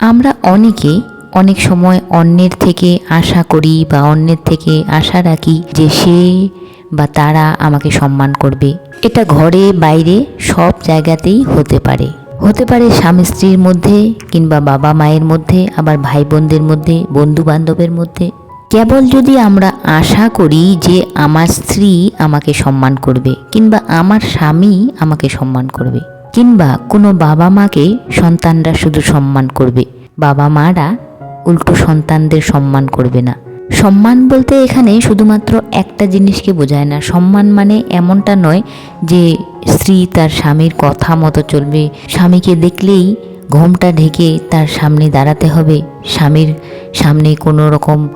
আমরা অনেকে অনেক সময় অন্যের থেকে আশা করি বা অন্যের থেকে আশা রাখি যে সে বা তারা আমাকে সম্মান করবে। এটা ঘরে, বাইরে, সব জায়গাতেই হতে পারে। হতে পারে স্বামী স্ত্রীর মধ্যে কিংবা বাবা মায়ের মধ্যে, আবার ভাই বোনদের মধ্যে বন্ধু বান্ধবের মধ্যে। কেবল যদি আমরা আশা করি যে আমার স্ত্রী আমাকে সম্মান করবে কিংবা আমার স্বামী আমাকে সম্মান করবে। কিংবা কোনো বাবা মাকে সন্তানরা শুধু সম্মান করবে। বাবা মারা উল্টো সন্তানদের সম্মান করবে না। সম্মান বলতে এখানে শুধুমাত্র একটা জিনিসকে বোঝায় না। সম্মান মানে এমনটা নয় যে স্ত্রী তার স্বামীর কথা মতো চলবে। স্বামীকে দেখলেই ঘোমটা ঢেকে তার সামনে দাঁড়াতে হবে। স্বামীর সামনে কোনো রকম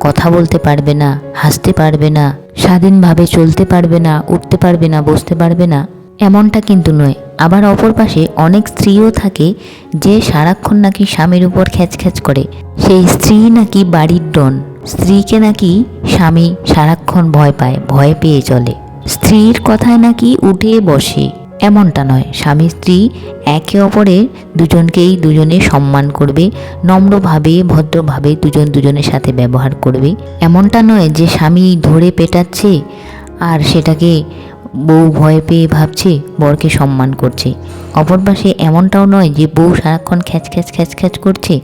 কথা বলতে পারবে না, হাসতে পারবে না, স্বাধীনভাবে চলতে পারবে না, উঠতে পারবে না, বসতে পারবে না। এমনটা কিন্তু নয়। আবার অপর পাশে অনেক স্ত্রীও থাকে যে সারাক্ষণ নাকি স্বামীর উপর খ্যাচ খ্যাচ করে। সেই স্ত্রী নাকি বাড়ির ডন। স্ত্রীকে নাকি স্বামী সারাক্ষণ ভয় পায়, ভয় পেয়ে চলে। স্ত্রীর কথায় নাকি উঠে বসে। এমনটা নয়, স্বামী স্ত্রী একে অপরের দুজনকেই দুজনে সম্মান করবে, নম্রভাবে, ভদ্রভাবে দুজন দুজনের সাথে ব্যবহার করবে। এমনটা নয় যে স্বামী ধরে পেটাচ্ছে আর সেটাকে বউ ভয় পেয়ে ভাবছে, বরকে সম্মান করছে। অপর পাশে এমনটাও নয় যে বউ সারাক্ষণ খ্যাচ খ্যাচ খ্যাচ খ্যাচ করছে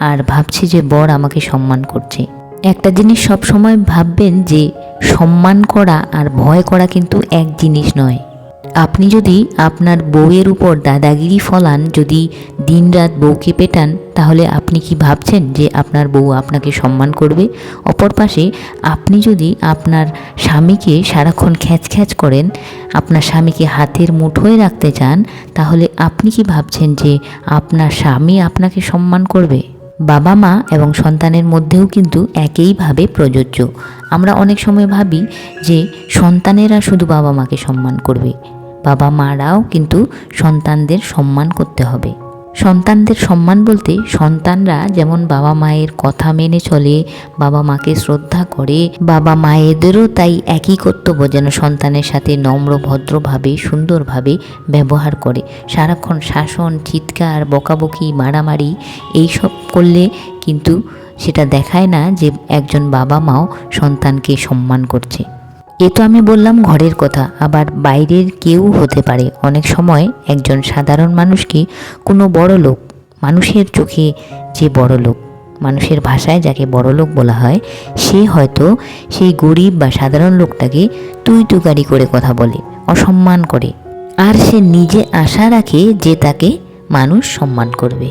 আর ভাবছে যে বর আমাকে সম্মান করছে। একটা জিনিস সবসময় ভাববেন যে সম্মান করা আর ভয় করা কিন্তু এক জিনিস নয়। আপনি যদি আপনার বউয়ের উপর দাদাগিরি ফলান, যদি দিনরাত বউকে পেটান, তাহলে আপনি কি ভাবছেন যে আপনার বউ আপনাকে সম্মান করবে? অপর পাশে, আপনি যদি আপনার স্বামীকে সারাক্ষণ খ্যাচ খ্যাচ করেন, আপনার স্বামীকে হাতের মুঠোয় রাখতে চান, তাহলে আপনি কি ভাবছেন যে আপনার স্বামী আপনাকে সম্মান করবে? বাবা মা এবং সন্তানের মধ্যেও কিন্তু একইভাবে প্রযোজ্য। আমরা অনেক সময় ভাবি যে সন্তানেরা শুধু বাবা মাকে সম্মান করবে। বাবা মারাও কিন্তু সন্তানদের সম্মান করতে হবে। সন্তানদের সম্মান বলতে সন্তানরা যেমন বাবা মায়ের কথা মেনে চলে, বাবা মাকে শ্রদ্ধা করে, বাবা মায়েদেরও তাই একই কর্তব্য যেন সন্তানের সাথে নম্র, ভদ্রভাবে, সুন্দরভাবে ব্যবহার করে। সারাক্ষণ শাসন, চিৎকার, বকাবকি, মারামারি এইসব করলে কিন্তু সেটা দেখায় না যে একজন বাবা মাও সন্তানকে সম্মান করছে। এ তো আমি বললাম ঘরের কথা, আবার বাইরের কেউ হতে পারে। অনেক সময় একজন সাধারণ মানুষকে কোনো বড় লোক? মানুষের চোখে যে বড় লোক, মানুষের ভাষায় যাকে বড় লোক বলা হয়, সে হয়তো সেই গরিব বা সাধারণ লোকটাকে তুই তুকারি করে কথা বলে, অসম্মান করে। আর সে নিজে আশা রাখে যে তাকে মানুষ সম্মান করবে।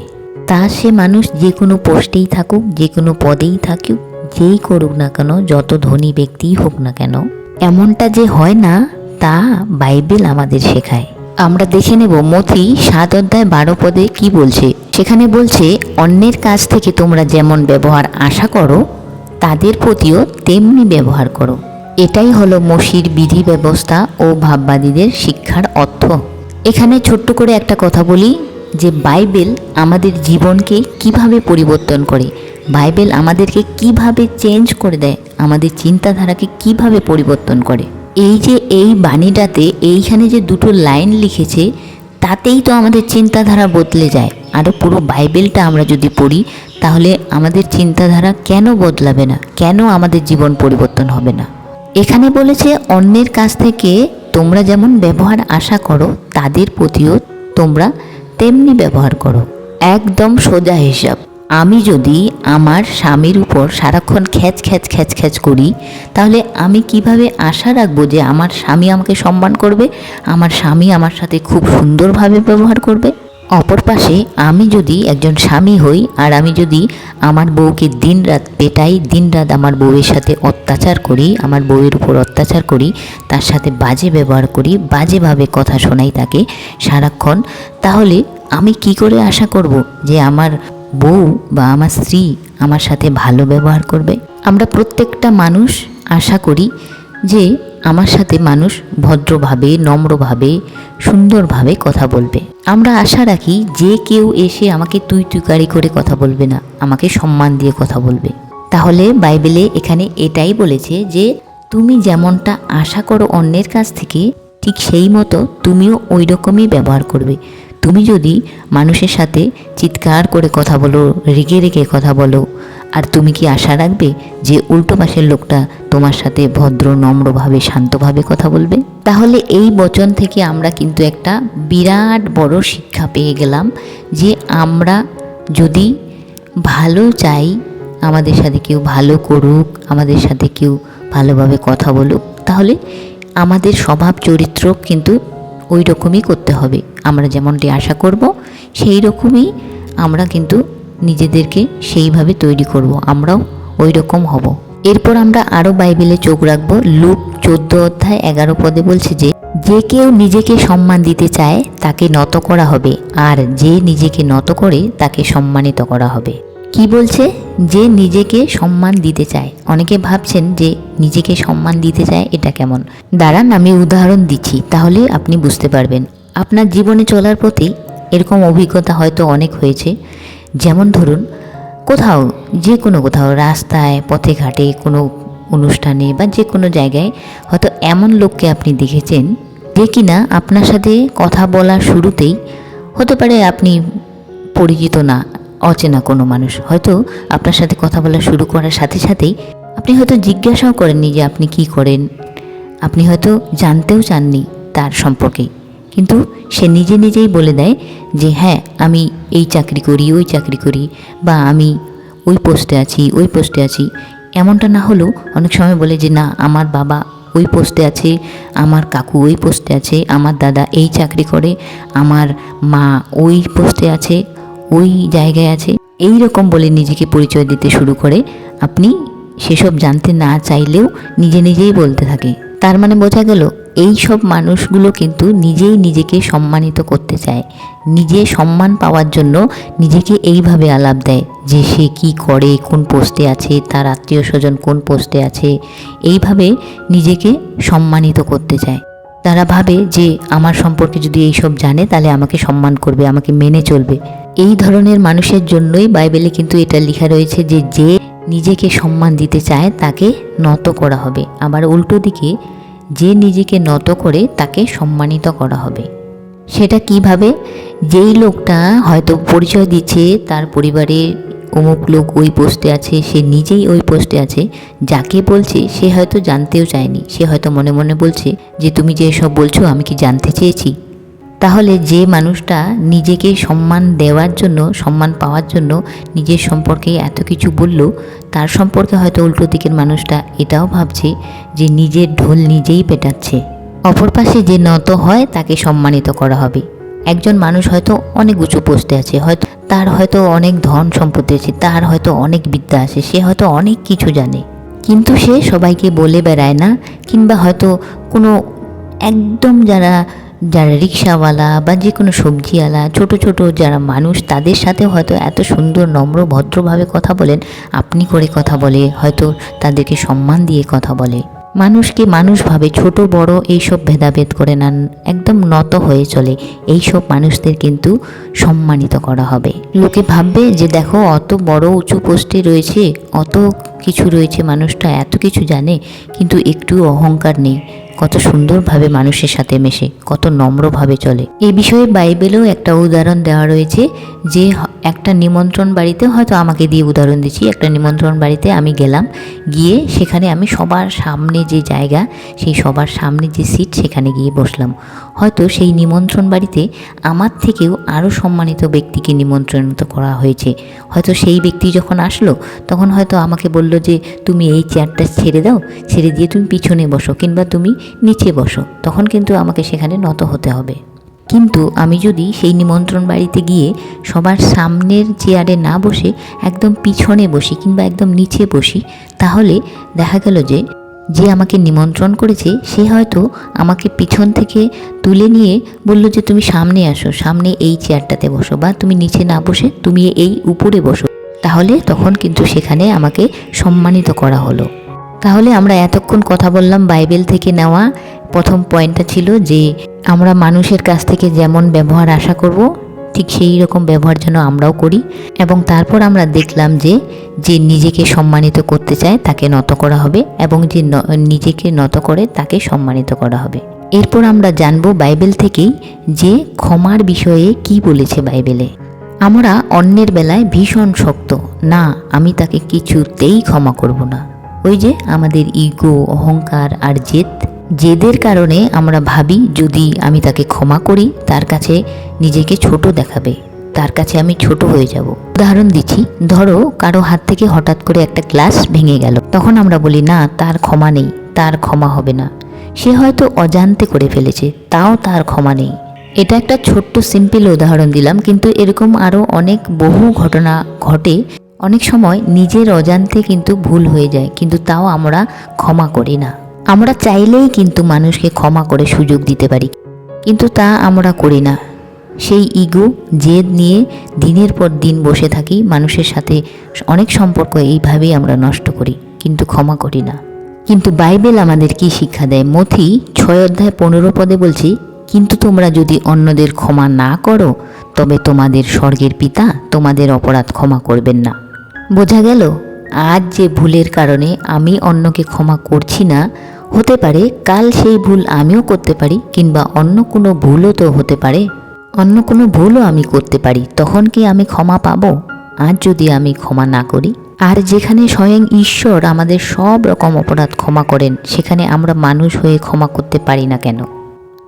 তা সে মানুষ যে কোনো পোস্টেই থাকুক, যে কোনো পদেই থাকুক, যেই করুক না কেন, যত ধনী ব্যক্তিই হোক না কেন এমনটা যে হয় না, তা বাইবেল আমাদের শেখায়। আমরা দেখে নেব মথি সাত অধ্যায় বারো পদে কি বলছে। সেখানে বলছে, অন্যের কাছ থেকে তোমরা যেমন ব্যবহার আশা করো, তাদের প্রতিও তেমনি ব্যবহার করো। এটাই হলো মসির বিধি ব্যবস্থা ও ভাববাদীদের শিক্ষার অর্থ। এখানে ছোট্ট করে একটা কথা বলি যে বাইবেল আমাদের জীবনকে কীভাবে পরিবর্তন করে, বাইবেল আমাদেরকে কীভাবে চেঞ্জ করে দেয়, আমাদের চিন্তাধারাকে কীভাবে পরিবর্তন করে। এই যে এই বাণীটাতে, এইখানে যে দুটো লাইন লিখেছে, তাতেই তো আমাদের চিন্তাধারা বদলে যায়। আরও পুরো বাইবেলটা আমরা যদি পড়ি, তাহলে আমাদের চিন্তাধারা কেন বদলাবে না? কেন আমাদের জীবন পরিবর্তন হবে না? এখানে বলেছে, অন্যের কাছ থেকে তোমরা যেমন ব্যবহার আশা করো, তাদের প্রতিও তোমরা তেমনি ব্যবহার করো। একদম সোজা হিসাব। আমি যদি আমার স্বামীর উপর সারাক্ষণ খ্যাচ খ্যাচ খ্যাচ খ্যাচ করি, তাহলে আমি কীভাবে আশা রাখব যে আমার স্বামী আমাকে সম্মান করবে? আমার স্বামী আমার সাথে খুব সুন্দরভাবে ব্যবহার করবে? অপর পাশে আমি যদি একজন স্বামী হই, আর আমি যদি আমার বউকে দিনরাত পেটাই, দিনরাত আমার বউয়ের সাথে অত্যাচার করি, আমার বউয়ের উপর অত্যাচার করি, তার সাথে বাজে ব্যবহার করি, বাজেভাবে কথা শোনাই তাকে সারাক্ষণ, তাহলে আমি কি করে আশা করব যে আমার বউ বা আমার স্ত্রী আমার সাথে ভালো ব্যবহার করবে? আমরা প্রত্যেকটা মানুষ আশা করি যে আমার সাথে মানুষ ভদ্রভাবে, নম্রভাবে, সুন্দরভাবে কথা বলবে। আমরা আশা রাখি যে কেউ এসে আমাকে তুই তুকারি করে কথা বলবে না, আমাকে সম্মান দিয়ে কথা বলবে। তাহলে বাইবেলে এখানে এটাই বলেছে যে তুমি যেমনটা আশা করো অন্যের কাছ থেকে, ঠিক সেই মতো তুমিও ওই রকমই ব্যবহার করবে। তুমি যদি মানুষের সাথে চিৎকার করে কথা বলো, রেগে রেগে কথা বলো, আর তুমি কি আশা রাখবে যে উল্টো পাশের লোকটা তোমার সাথে ভদ্র, নম্রভাবে, শান্তভাবে কথা বলবে? তাহলে এই বচন থেকে আমরা কিন্তু একটা বিরাট বড় শিক্ষা পেয়ে গেলাম যে আমরা যদি ভালো চাই, আমাদের সাথে কেউ ভালো করুক, আমাদের সাথে কেউ ভালোভাবে কথা বলুক, তাহলে আমাদের স্বভাব চরিত্র কিন্তু ওই রকমই করতে হবে। আমরা যেমনটি আশা করব সেই রকমই আমরা কিন্তু নিজেদেরকে সেইভাবে তৈরি করব। আমরাও ওই রকম হব। এরপর আমরা আরও বাইবেলে চোখ রাখব। লুক চোদ্দ অধ্যায় এগারো পদে বলছে যে যে কেউ নিজেকে সম্মান দিতে চায়, তাকে নত করা হবে। আর যে নিজেকে নত করে, তাকে সম্মানিত করা হবে। কি বলছে? যে নিজেকে সম্মান দিতে চায়। অনেকে ভাবছেন যে নিজেকে সম্মান দিতে চায় এটা কেমন? দাঁড়ান, আমি উদাহরণ দিচ্ছি, তাহলে আপনি বুঝতে পারবেন। আপনার জীবনে চলার প্রতি এরকম অভিজ্ঞতা হয়তো অনেক হয়েছে। যেমন ধরুন, কোথাও, যে কোনো কোথাও, রাস্তায়, পথে ঘাটে, কোনো অনুষ্ঠানে বা যে কোনো জায়গায় হয়তো এমন লোককে আপনি দেখেছেন যে কিনা আপনার সাথে কথা বলার শুরুতেই হতে পারে আপনি পরিচিত না। অচেনা কোনো মানুষ। হয়তো আপনার সাথে কথা বলা শুরু করার সাথে সাথেই আপনি হয়তো জিজ্ঞাসাও করেননি যে আপনি কি করেন। আপনি হয়তো জানতেও চাননি তার সম্পর্কে। কিন্তু সে নিজে নিজেই বলে দেয় যে হ্যাঁ আমি এই চাকরি করি, ওই চাকরি করি বা আমি ওই পোস্টে আছি, ওই পোস্টে আছি। এমনটা না হলেও অনেক সময় বলে যে, না, আমার বাবা ওই পোস্টে আছে, আমার কাকু ওই পোস্টে আছে, আমার দাদা এই চাকরি করে, আমার মা ওই পোস্টে আছে। ওই জায়গায় আছে। এই রকম বলে নিজেকে পরিচয় দিতে শুরু করে। আপনি সেসব জানতে না চাইলেও নিজে নিজেই বলতে থাকে। তার মানে বোঝা গেল, এই সব মানুষগুলো কিন্তু নিজেই নিজেকে সম্মানিত করতে চায়। নিজে সম্মান পাওয়ার জন্য নিজেকে এইভাবে আলাপ দেয় যে সে কি করে, কোন পোস্টে আছে, তার আত্মীয় স্বজন কোন পোস্টে আছে। এইভাবে নিজেকে সম্মানিত করতে চায়। তারা ভাবে যে আমার সম্পর্কে যদি এইসব জানে, তাহলে আমাকে সম্মান করবে, আমাকে মেনে চলবে। এই ধরনের মানুষের জন্যই বাইবেলে কিন্তু এটা লেখা রয়েছে যে যে নিজেকে সম্মান দিতে চায়, তাকে নত করা হবে। আবার উল্টো দিকে, যে নিজেকে নত করে, তাকে সম্মানিত করা হবে। সেটা কীভাবে? যেই লোকটা হয়তো পরিচয় দিচ্ছে তার পরিবারে অমুক লোক ওই পোস্টে আছে, সে নিজেই ওই পোস্টে আছে, যাকে বলছে সে হয়তো জানতেও চায়নি। সে হয়তো মনে মনে বলছে যে, তুমি যে সব বলছো আমি কি জানতে চেয়েছি? তাহলে যে মানুষটা নিজেকে সম্মান দেওয়ার জন্য, সম্মান পাওয়ার জন্য নিজের সম্পর্কে এত কিছু বলল, তার সম্পর্কে হয়তো উল্টো দিকের মানুষটা এটাও ভাবছে যে, নিজের ঢোল নিজেই পেটাচ্ছে। অপর পাশে যে নত হয়, তাকে সম্মানিত করা হবে। একজন মানুষ হয়তো অনেক উঁচু পোস্টে আছে, হয়তো তার হয়তো অনেক ধন সম্পত্তি আছে, তার হয়তো অনেক বিদ্যা আছে, সে হয়তো অনেক কিছু জানে। কিন্তু সে সবাইকে বলে বেড়ায় না, কিংবা হয়তো কোনো একদম যারা যারা রিক্সাওয়ালা বা যে কোনো সবজিওয়ালা, ছোট ছোট যারা মানুষ, তাদের সাথে হয়তো এত সুন্দর, নম্র, ভদ্রভাবে কথা বলেন, আপনি করে কথা বলে, হয়তো তাদেরকে সম্মান দিয়ে কথা বলে। মানুষকে মানুষভাবে ছোট, বড় এইসব ভেদাভেদ করে না, একদম নত হয়ে চলে। এইসব মানুষদের কিন্তু সম্মানিত করা হবে। লোকে ভাববে যে দেখো, অত বড় উঁচু পোস্টে রয়েছে, অত কিছু রয়েছে, মানুষটা এত কিছু জানে, কিন্তু একটু অহংকার নেই। কত সুন্দরভাবে মানুষের সাথে মেশে, কত নম্রভাবে চলে। এই বিষয়ে বাইবেলেও একটা উদাহরণ দেওয়া রয়েছে যে, একটা নিমন্ত্রণ বাড়িতে হয়তো আমাকে দিয়ে উদাহরণ দিচ্ছি, একটা নিমন্ত্রণ বাড়িতে আমি গেলাম, গিয়ে সেখানে আমি সবার সামনে যে জায়গা, সেই সবার সামনে যে সিট সেখানে গিয়ে বসলাম। হয়তো সেই নিমন্ত্রণ বাড়িতে আমার থেকেও আরও সম্মানিত ব্যক্তিকে নিমন্ত্রণিত করা হয়েছে। হয়তো সেই ব্যক্তি যখন আসলো, তখন হয়তো আমাকে বলল যে, তুমি এই চেয়ারটা ছেড়ে দাও, ছেড়ে দিয়ে তুমি পিছনে বসো কিংবা তুমি নিচে বসো। তখন কিন্তু আমাকে সেখানে নত হতে হবে। কিন্তু আমি যদি সেই নিমন্ত্রণ বাড়িতে গিয়ে সবার সামনের চেয়ারে না বসে একদম পিছনে বসি কিংবা একদম নিচে বসি, তাহলে দেখা গেল যে যে আমাকে নিমন্ত্রণ করেছে, সে হয়তো আমাকে পিছন থেকে তুলে নিয়ে বলল যে, তুমি সামনে আসো, সামনে এই চেয়ারটাতে বসো বা তুমি নিচে না বসে, তুমি এই উপরে বসো। তাহলে তখন কিন্তু সেখানে আমাকে সম্মানিত করা হলো। তাহলে আমরা এতক্ষণ কথা বললাম বাইবেল থেকে নেওয়া। প্রথম পয়েন্টটা ছিল যে, আমরা মানুষের কাছ থেকে যেমন ব্যবহার আশা করব, ঠিক সেই রকম ব্যবহার যেন আমরাও করি। এবং তারপর আমরা দেখলাম যে যে নিজেকে সম্মানিত করতে চায় তাকে নত করা হবে এবং যে নিজেকে নত করে তাকে সম্মানিত করা হবে। এরপর আমরা জানব বাইবেল থেকেই যে ক্ষমার বিষয়ে কি বলেছে বাইবেলে। আমরা অন্যের বেলায় ভীষণ শক্ত। না, আমি তাকে কিছুতেই ক্ষমা করব না। ওই যে আমাদের ইগো, অহংকার আর জেদ। জেদের কারণে আমরা ভাবি, যদি আমি তাকে ক্ষমা করি, তার কাছে নিজেকে ছোট দেখাবে। তার কাছে আমি ছোট হয়ে যাব। উদাহরণ দিচ্ছি, ধরো কারও হাত থেকে হঠাৎ করে একটা গ্লাস ভেঙে গেল। তখন আমরা বলি, না, তার ক্ষমা নেই, তার ক্ষমা হবে না। সে হয়তো অজান্তে করে ফেলেছে, তাও তার ক্ষমা নেই। এটা একটা ছোট্ট সিম্পল উদাহরণ দিলাম, কিন্তু এরকম আরও অনেক বহু ঘটনা ঘটে। অনেক সময় নিজের অজান্তে কিন্তু ভুল হয়ে যায়, কিন্তু তাও আমরা ক্ষমা করি না। আমরা চাইলেই কিন্তু মানুষকে ক্ষমা করে সুযোগ দিতে পারি, কিন্তু তা আমরা করি না। সেই ইগো, জেদ নিয়ে দিনের পর দিন বসে থাকি, মানুষের সাথে অনেক সম্পর্ক এইভাবেই আমরা নষ্ট করি, কিন্তু ক্ষমা করি না। কিন্তু বাইবেল আমাদের কি শিক্ষা দেয়? মথি ছয় অধ্যায় পনেরো পদে বলছি কিন্তু তোমরা যদি অন্যদের ক্ষমা না করো, তবে তোমাদের স্বর্গের পিতা তোমাদের অপরাধ ক্ষমা করবেন না। বোঝা গেল? আজ যে ভুলের কারণে আমি অন্যকে ক্ষমা করছি না, হতে পারে কাল সেই ভুল আমিও করতে পারি, কিংবা অন্য কোনো ভুলও তো হতে পারে। অন্য কোনো ভুলও আমি করতে পারি, তখন কি আমি ক্ষমা পাবো? আজ যদি আমি ক্ষমা না করি, আর যেখানে স্বয়ং ঈশ্বর আমাদের সব রকম অপরাধ ক্ষমা করেন, সেখানে আমরা মানুষ হয়ে ক্ষমা করতে পারি না কেন?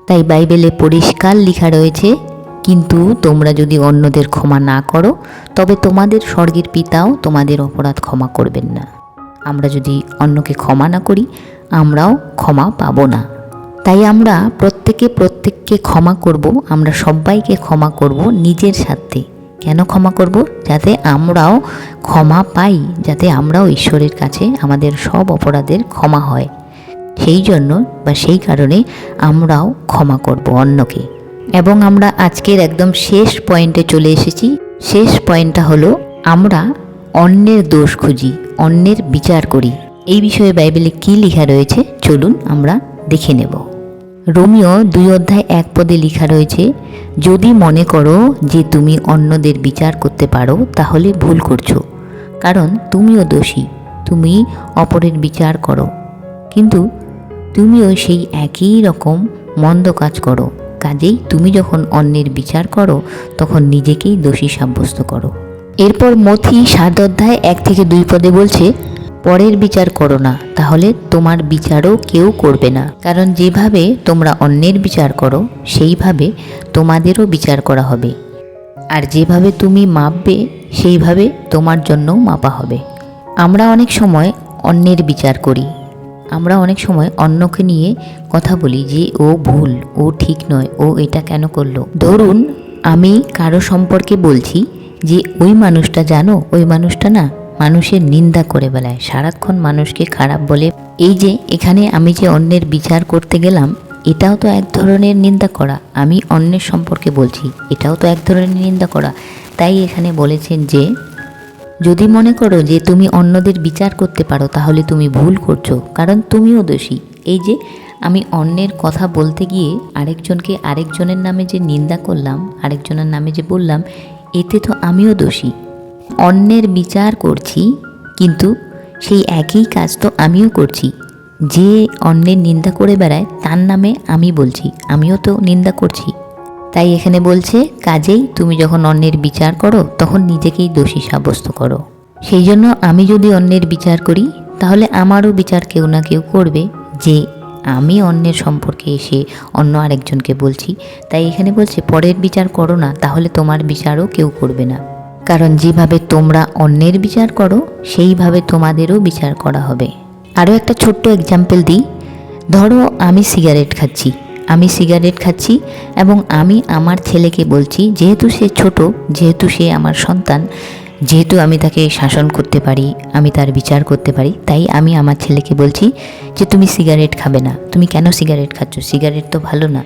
তাই বাইবেলে পরিষ্কার লেখা রয়েছে, কিন্তু তোমরা যদি অন্যদের ক্ষমা না করো, তবে তোমাদের স্বর্গের পিতাও তোমাদের অপরাধ ক্ষমা করবেন না। আমরা যদি অন্যকে ক্ষমা না করি, আমরাও ক্ষমা পাবো না। তাই আমরা প্রত্যেকে প্রত্যেককে ক্ষমা করব, আমরা সবাইকে ক্ষমা করব নিজের স্বার্থে। কেন ক্ষমা করব? যাতে আমরাও ক্ষমা পাই, যাতে আমরাও ঈশ্বরের কাছে আমাদের সব অপরাধের ক্ষমা হয়। সেই জন্য বা সেই কারণে আমরাও ক্ষমা করব অন্যকে। এবং আমরা আজকের একদম শেষ পয়েন্টে চলে এসেছি। শেষ পয়েন্টটা হলো, আমরা অন্যের দোষ খুঁজি, অন্যের বিচার করি। এই বিষয়ে বাইবেলে কী লেখা রয়েছে? চলুন আমরা দেখে নেব। রোমিও দুই অধ্যায় এক পদে লেখা রয়েছে, যদি মনে করো যে তুমি অন্যদের বিচার করতে পারো, তাহলে ভুল করছ। কারণ তুমিও দোষী, তুমি অপরের বিচার করো। কিন্তু তুমিও সেই একই রকম মন্দ কাজ করো। কাজেই তুমি যখন অন্যের বিচার করো, তখন নিজেকেই দোষী সাব্যস্ত করো। এরপর মথি সাত অধ্যায় এক থেকে দুই পদে বলছে, পরের বিচার করো না, তাহলে তোমার বিচারও কেউ করবে না। কারণ যেভাবে তোমরা অন্যের বিচার করো, সেইভাবে তোমাদেরও বিচার করা হবে। আর যেভাবে তুমি মাপবে, সেইভাবে তোমার জন্যও মাপা হবে। আমরা অনেক সময় অন্যের বিচার করি আমরা অনেক সময় অন্যকে নিয়ে কথা বলি যে, ও ভুল, ও ঠিক নয়, ও এটা কেন করল? ধরুন, আমি কারও সম্পর্কে বলছি যে, ওই মানুষটা জানো, ওই মানুষটা না মানুষের নিন্দা করে বেলায়। সারাক্ষণ মানুষকে খারাপ বলে। এই যে, এখানে আমি যে অন্যের বিচার করতে গেলাম, এটাও তো এক ধরনের নিন্দা করা। আমি অন্যের সম্পর্কে বলছি, এটাও তো এক ধরনের নিন্দা করা। তাই এখানে বলেছেন যে যদি মনে করো যে তুমি অন্যদের বিচার করতে পারো, তাহলে তুমি ভুল করছ, কারণ তুমিও দোষী। এই যে আমি অন্যের কথা বলতে গিয়ে আরেকজনকে আরেকজনের নামে যে নিন্দা করলাম, আরেকজনের নামে যে বললাম, এতে তো আমিও দোষী। অন্যের বিচার করছি, কিন্তু সেই একই কাজ তো আমিও করছি। যে অন্যের নিন্দা করে বেড়ায়, তার নামে আমি বলছি, আমিও তো নিন্দা করছি। তাই এখানে বলছে, কাজেই তুমি যখন অন্যের বিচার করো, তখন নিজেকেই দোষী সাব্যস্ত করো। সেই জন্য আমি যদি অন্যের বিচার করি, তাহলে আমারও বিচার কেউ না কেউ করবে যে আমি অন্যের সম্পর্কে এসে অন্য আরেকজনকে বলছি। তাই এখানে বলছে, পরের বিচার করো না, তাহলে তোমার বিচারও কেউ করবে না। কারণ যেভাবে তোমরা অন্যের বিচার করো, সেইভাবে তোমাদেরও বিচার করা হবে। আরও একটা ছোট্ট এক্সাম্পল দিই। ধরো আমি সিগারেট খাচ্ছি। আমি সিগারেট খাচ্ছি এবং আমি আমার ছেলেকে বলছি, যেহেতু সে ছোট, যেহেতু সে আমার সন্তান, যেহেতু আমি তাকে শাসন করতে পারি, আমি তার বিচার করতে পারি, তাই আমি আমার ছেলেকে বলছি যে তুমি সিগারেট খাবে না। তুমি কেন সিগারেট খাচ্ছ? সিগারেট তো ভালো না।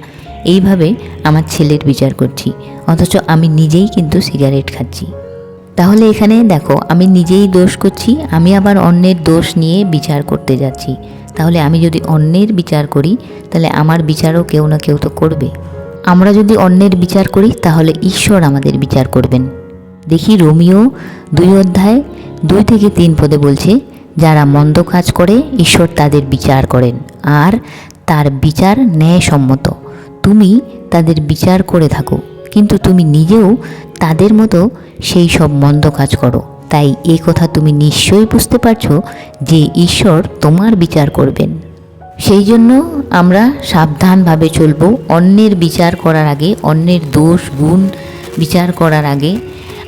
এইভাবে আমার ছেলের বিচার করছি, অথচ আমি নিজেই কিন্তু সিগারেট খাচ্ছি। তাহলে এখানে দেখো, আমি নিজেই দোষ করছি, আমি আবার অন্যের দোষ নিয়ে বিচার করতে যাচ্ছি। তাহলে আমি যদি অন্যের বিচার করি, তাহলে আমার বিচারও কেউ না কেউ তো করবে। আমরা যদি অন্যের বিচার করি, তাহলে ঈশ্বর আমাদের বিচার করবেন। দেখি রোমিও দুই অধ্যায় দুই থেকে তিন পদে বলছে, যারা মন্দ কাজ করে, ঈশ্বর তাদের বিচার করেন, আর তার বিচার ন্যায়সম্মত। তুমি তাদের বিচার করে থাকো, কিন্তু তুমি নিজেও তাদের মতো সেই সব মন্দ কাজ করো। তাই এই কথা তুমি নিশ্চয়ই বুঝতে পারছ যে ঈশ্বর তোমার বিচার করবেন। সেই জন্য আমরা সাবধানভাবে চলবো। অন্যের বিচার করার আগে, অন্যের দোষ, গুণ বিচার করার আগে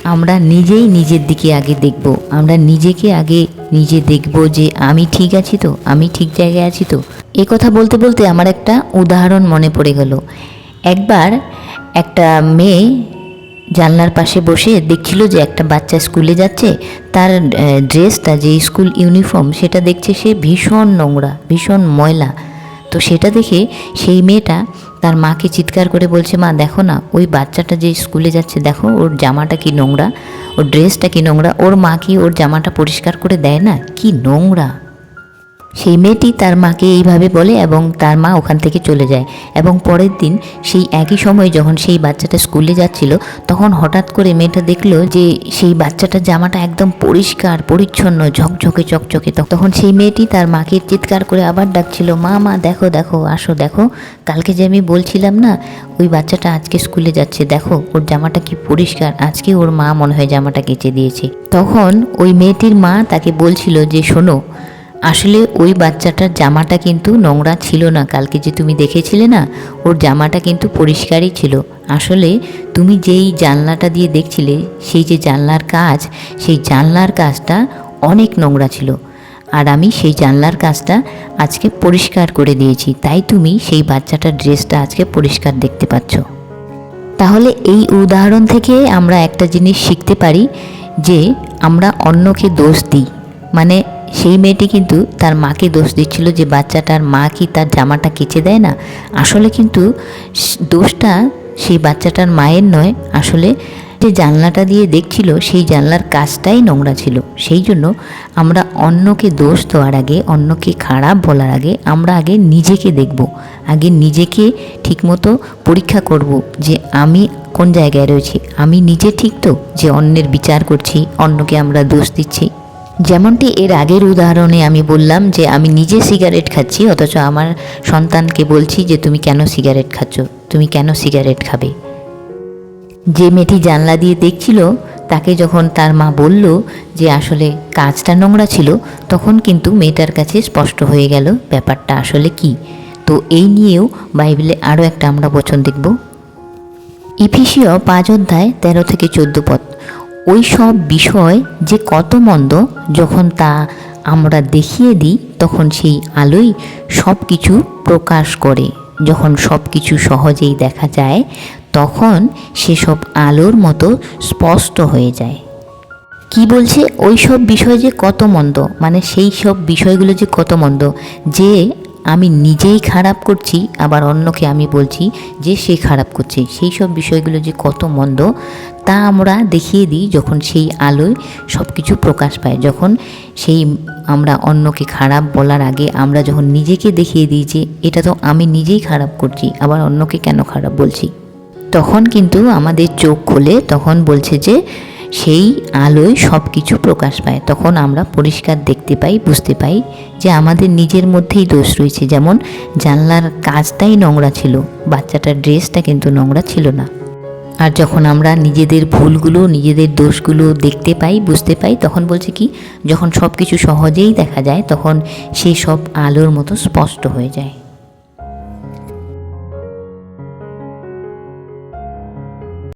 আমরা নিজেই নিজের দিকে আগে দেখব। আমরা নিজেকে আগে নিজে দেখব যে আমি ঠিক আছি তো, আমি ঠিক জায়গায় আছি তো। এ কথা বলতে বলতে আমার একটা উদাহরণ মনে পড়ে গেল। একবার একটা মেয়ে জানলার পাশে বসে দেখছিল যে একটা বাচ্চা স্কুলে যাচ্ছে। তার ড্রেসটা যে স্কুল ইউনিফর্ম সেটা দেখছে সে ভীষণ নোংরা, ভীষণ ময়লা। তো সেটা দেখে সেই মেয়েটা তার মাকে চিৎকার করে বলছে, মা, দেখো না, ওই বাচ্চাটা যে স্কুলে যাচ্ছে, দেখো, ওর জামাটা কি নোংরা, ওর ড্রেসটা কি নোংরা, ওর মা কি ওর জামাটা পরিষ্কার করে দেয় না? কি নোংরা! সেই মেয়েটি তার মাকে এইভাবে বলে এবং তার মা ওখান থেকে চলে যায়। এবং পরের দিন সেই একই সময় যখন সেই বাচ্চাটা স্কুলে যাচ্ছিল, তখন হঠাৎ করে মেয়েটা দেখল যে সেই বাচ্চাটার জামাটা একদম পরিষ্কার, পরিচ্ছন্ন, ঝকঝকে, চকচকে। তখন সেই মেয়েটি তার মাকে চিৎকার করে আবার ডাকছিল, মা মা, দেখো দেখো, আসো, দেখো। কালকে যে আমি বলছিলাম না, ওই বাচ্চাটা আজকে স্কুলে যাচ্ছে, দেখো, ওর জামাটা কি পরিষ্কার, আজকে ওর মা মনে হয় জামাটা কেচে দিয়েছে। তখন ওই মেয়েটির মা তাকে বলছিল যে, শোনো আসলে ওই বাচ্চাটার জামাটা কিন্তু নোংরা ছিল না, কালকে যে তুমি দেখেছিলে না, ওর জামাটা কিন্তু পরিষ্কারই ছিল। আসলে তুমি যেই জানলাটা দিয়ে দেখছিলে, সেই যে জানলার কাজ, সেই জানলার কাজটা অনেক নোংরা ছিল। আর আমি সেই জানলার কাজটা আজকে পরিষ্কার করে দিয়েছি, তাই তুমি সেই বাচ্চাটার ড্রেসটা আজকে পরিষ্কার দেখতে পাচ্ছ। তাহলে এই উদাহরণ থেকে আমরা একটা জিনিস শিখতে পারি যে আমরা অন্যকে দোষ দিই। মানে সেই মেয়েটি কিন্তু তার মাকে দোষ দিচ্ছিল যে বাচ্চাটার মা কি তার জামাটা কেচে দেয় না। আসলে কিন্তু দোষটা সেই বাচ্চাটার মায়ের নয়। আসলে যে জানলাটা দিয়ে দেখছিল, সেই জানলার কাজটাই নোংরা ছিল। সেই জন্য আমরা অন্যকে দোষ দেওয়ার আগে, অন্যকে খারাপ বলার আগে, আমরা আগে নিজেকে দেখব। আগে নিজেকে ঠিকমতো পরীক্ষা করব যে আমি কোন জায়গায় রয়েছি। আমি নিজে ঠিক তো যে অন্যের বিচার করছি, অন্যকে আমরা দোষ দিচ্ছি? যেমনটি এর আগের উদাহরণে আমি বললাম যে আমি নিজে সিগারেট খাচ্ছি, অথচ আমার সন্তানকে বলছি যে, তুমি কেন সিগারেট খাচ্ছ? তুমি কেন সিগারেট খাবে? যে মেয়েটি জানলা দিয়ে দেখছিল, তাকে যখন তার মা বলল যে আসলে কাজটা নোংরা ছিল, তখন কিন্তু মেয়েটার কাছে স্পষ্ট হয়ে গেল, ব্যাপারটা আসলে কি? তো এই নিয়েও বাইবেলে আরও একটা আমরা বচন দেখব। ইফিসীয় পাঁচ অধ্যায় তেরো থেকে চোদ্দ পদ ওই সব বিষয় যে কত মন্দ, যখন তা আমরা দেখিয়ে দিই, তখন সেই আলোই সব কিছু প্রকাশ করে। যখন সব কিছু সহজেই দেখা যায়, তখন সেসব আলোর মতো স্পষ্ট হয়ে যায়। কি বলছে? ওই সব বিষয় যে কত মন্দ মানে সেই সব বিষয়গুলো যে কত মন্দ, যে আমি নিজেই খারাপ করছি, আবার অন্যকে আমি বলছি যে সে খারাপ করছে। সেই সব বিষয়গুলো যে কত মন্দ, তা আমরা দেখিয়ে দিই যখন সেই আলোয় সব কিছু প্রকাশ পায়। যখন সেই আমরা অন্যকে খারাপ বলার আগে আমরা যখন নিজেকে দেখিয়ে দিই যে এটা তো আমি নিজেই খারাপ করছি, আবার অন্যকে কেন খারাপ বলছি? তখন কিন্তু আমাদের চোখ খোলে, তখন বলছে যে সেই আলোয় সব কিছু প্রকাশ পায়। তখন আমরা পরিষ্কার দেখতে পাই, বুঝতে পাই যে আমাদের নিজের মধ্যেই দোষ রয়েছে। যেমন জানলার কাজটাই নোংরা ছিল, বাচ্চাটার ড্রেসটা কিন্তু নোংরা ছিল না। আর যখন আমরা নিজেদের ভুলগুলো, নিজেদের দোষগুলো দেখতে পাই, বুঝতে পাই, তখন বলছে কি, যখন সব কিছু সহজেই দেখা যায়, তখন সেই সব আলোর মতো স্পষ্ট হয়ে যায়।